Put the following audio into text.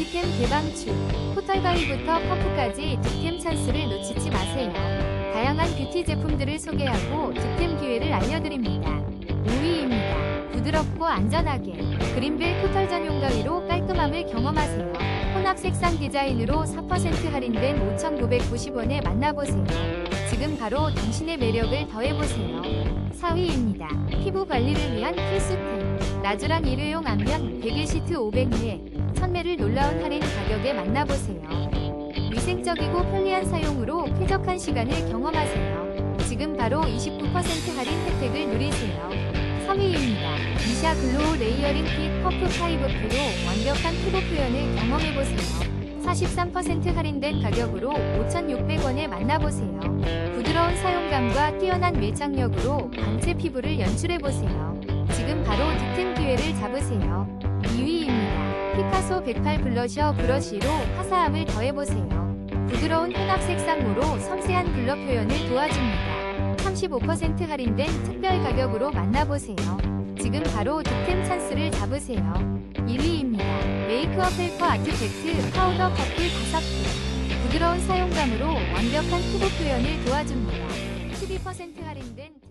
뷰티템 개방출. 포털 가위부터 퍼프까지 득템 찬스를 놓치지 마세요. 다양한 뷰티 제품들을 소개하고 득템 기회를 알려드립니다. 5위입니다. 부드럽고 안전하게 그린벨 코털 전용 가위로 깔끔함을 경험하세요. 혼합 색상 디자인으로 4% 할인된 5,990원에 만나보세요. 지금 바로 당신의 매력을 더해보세요. 4위입니다. 피부 관리를 위한 필수템. 나주란 일회용 안면 100일 시트 500회. 놀라운 할인 가격에 만나보세요. 위생적이고 편리한 사용으로 쾌적한 시간을 경험하세요. 지금 바로 29% 할인 혜택을 누리세요. 3위입니다. 미샤 글로우 레이어링 핏 퍼프 파이브 프로 완벽한 피부 표현을 경험해보세요. 43% 할인된 가격으로 5,600원에 만나보세요. 부드러운 사용감과 뛰어난 밀착력으로 광채 피부를 연출해보세요. 지금 바로 득템 기회를 잡으세요. 2위입니다. 피카소 108 블러셔 브러쉬로 화사함을 더해보세요. 부드러운 혼합 색상으로 섬세한 블러 표현을 도와줍니다. 35% 할인된 특별 가격으로 만나보세요. 지금 바로 득템 찬스를 잡으세요. 1위입니다. 메이크업 헬퍼 아트팩트 파우더 커플 5개. 부드러운 사용감으로 완벽한 피부 표현을 도와줍니다. 12% 할인된